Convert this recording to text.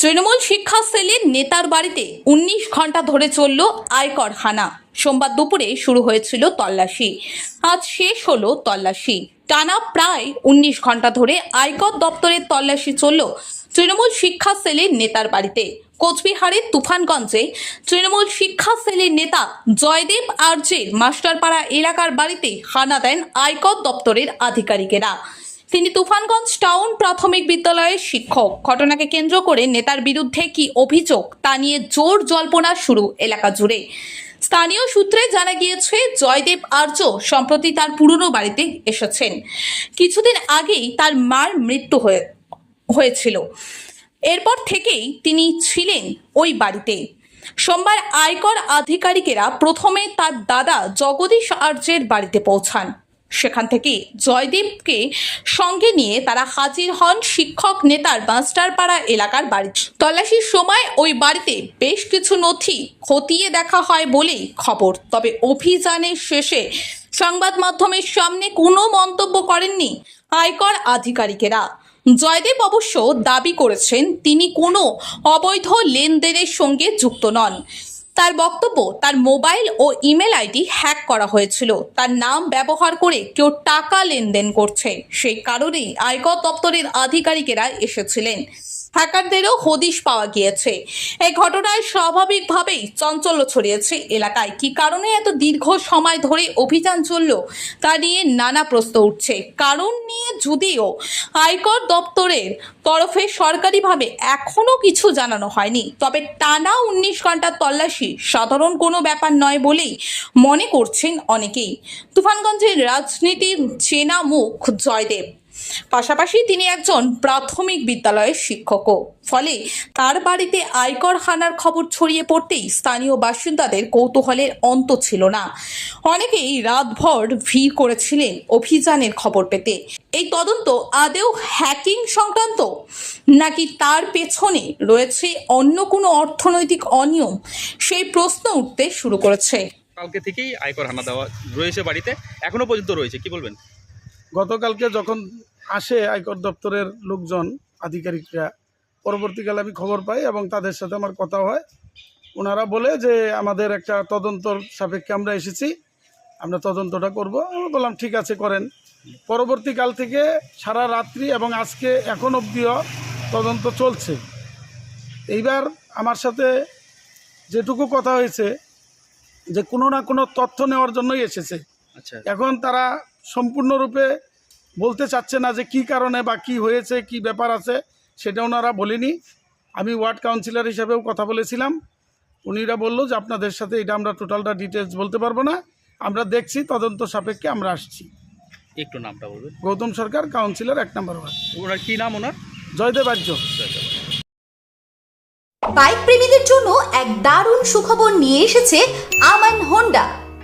তৃণমূল শিক্ষা সেলের নেতার বাড়িতে উনিশ ঘণ্টা ধরে চলল আয়কর হানা সোমবার দুপুরে শুরু হয়েছিল তল্লাশি। আজ শেষ হলো তল্লাশি। টানা প্রায় উনিশ ঘণ্টা ধরে আয়কর দপ্তরের তল্লাশি চলল তৃণমূল শিক্ষা সেলের নেতার বাড়িতে। কোচবিহারের তুফানগঞ্জে তৃণমূল শিক্ষা সেলের নেতা জয়দেব আর্যের মাস্টারপাড়া এলাকার বাড়িতে হানা দেন আয়কর দপ্তরের আধিকারিকেরা। তিনি তুফানগঞ্জ টাউন প্রাথমিক বিদ্যালয়ের শিক্ষক। ঘটনাকে কেন্দ্র করে নেতার বিরুদ্ধে কি অভিযোগ, তা নিয়ে জোর জল্পনা শুরু এলাকা জুড়ে। স্থানীয় সূত্রে জানা গিয়েছে, জয়দেব আর্য সম্প্রতি তার পুরনো বাড়িতে এসেছেন। কিছুদিন আগেই তার মার মৃত্যু হয়ে, হয়েছিল। এরপর থেকেই তিনি ছিলেন ওই বাড়িতে। সোমবার আয়কর আধিকারিকেরা প্রথমে তার দাদা জগদীশ আর্যের বাড়িতে পৌঁছান। সেখান থেকে জয়দেবকে সঙ্গে নিয়ে তারা হাজির হন শিক্ষক নেতার মাস্টারপাড়া এলাকার বাড়ি তল্লাশির সময় ওই বাড়িতে বেশ কিছু নথি খতিয়ে দেখা হয় বলেই খবর। তবে অভিযানের শেষে সংবাদ মাধ্যমের সামনে কোনো মন্তব্য করেননি আয়কর আধিকারিকেরা। জয়দেব অবশ্য দাবি করেছেন, তিনি কোনো অবৈধ লেনদেনের সঙ্গে যুক্ত নন। তার বক্তব্য, তার মোবাইল ও ইমেল আইডি হ্যাক করা হয়েছিল। তার নাম ব্যবহার করে কেউ টাকা লেনদেন করছে। সেই কারণেই আয়কর দপ্তরের আধিকারিকেরা এসেছিলেন। হ্যাকারদেরও হদিশ পাওয়া গিয়েছে। এই ঘটনায় স্বাভাবিকভাবেই চঞ্চল্য ছড়িয়েছে এলাকায়। কি কারণে এত দীর্ঘ সময় ধরে অভিযান চলল তা নিয়ে নানা প্রশ্ন উঠছে। কারণ নিয়ে যদিও আয়কর দপ্তরের তরফে সরকারিভাবে এখনও কিছু জানানো হয়নি। তবে টানা উনিশ ঘণ্টার তল্লাশি সাধারণ কোনো ব্যাপার নয় বলেই মনে করছেন অনেকেই। তুফানগঞ্জের রাজনীতির চেনা মুখ জয়দেব। পাশাপাশি তিনি একজন প্রাথমিক বিদ্যালয়ের শিক্ষকও। ফলে তার বাড়িতে আয়কর হানার খবর ছড়িয়ে পড়তেই স্থানীয় বাসিন্দাদের কৌতূহলের অন্ত ছিল না। অনেকেই রাতভর ভিড় করেছিলেন অভিযানের খবর পেতে। এই তদন্ত আদেও হ্যাকিং সংক্রান্ত, নাকি তার পেছনে রয়েছে অন্য কোনো অর্থনৈতিক অনিয়ম, সেই প্রশ্ন উঠতে শুরু করেছে। কালকে থেকেই আয়কর হানা দেওয়া রয়েছে বাড়িতে, এখনও পর্যন্ত রয়েছে, কি বলবেন? গতকালকে যখন আসে আয়কর দপ্তরের লোকজন আধিকারিকরা পরবর্তীকালে আমি খবর পাই এবং তাদের সাথে আমার কথা হয়। ওনারা বলে যে আমাদের একটা তদন্তর সাপেক্ষে আমরা এসেছি আমরা তদন্তটা করব। আমি বললাম ঠিক আছে করেন। পরবর্তীকাল থেকে সারা রাত্রি এবং আজকে এখন অবধিও তদন্ত চলছে। এইবার আমার সাথে যেটুকু কথা হয়েছে যে কোনো না কোনো তথ্য নেওয়ার জন্যই এসেছে। আচ্ছা। এখন তারা সম্পূর্ণরূপে বলতে চাচ্ছে না যে কি কারণে বা কি হয়েছে কি ব্যাপার আছে সেটা ওনারা বলেনি। আমি ওয়ার্ড কাউন্সিলর হিসাবেও কথা বলেছিলাম। উনিরা বলল যে আপনাদের সাথে এটা আমরা টোটালটা ডিটেলস বলতে পারব না। আমরা দেখছি তদন্ত সাপেক্ষে আমরা আসছি। একটু নামটা বলবেন। গৌতম সরকার কাউন্সিলর এক নম্বর ওয়ার্ড। ওনার কি নাম ওনার? জয়দেব আর্য। বাইক প্রেমীদের জন্য এক দারুণ সুখবর নিয়ে এসেছে আমান হোন্ডা।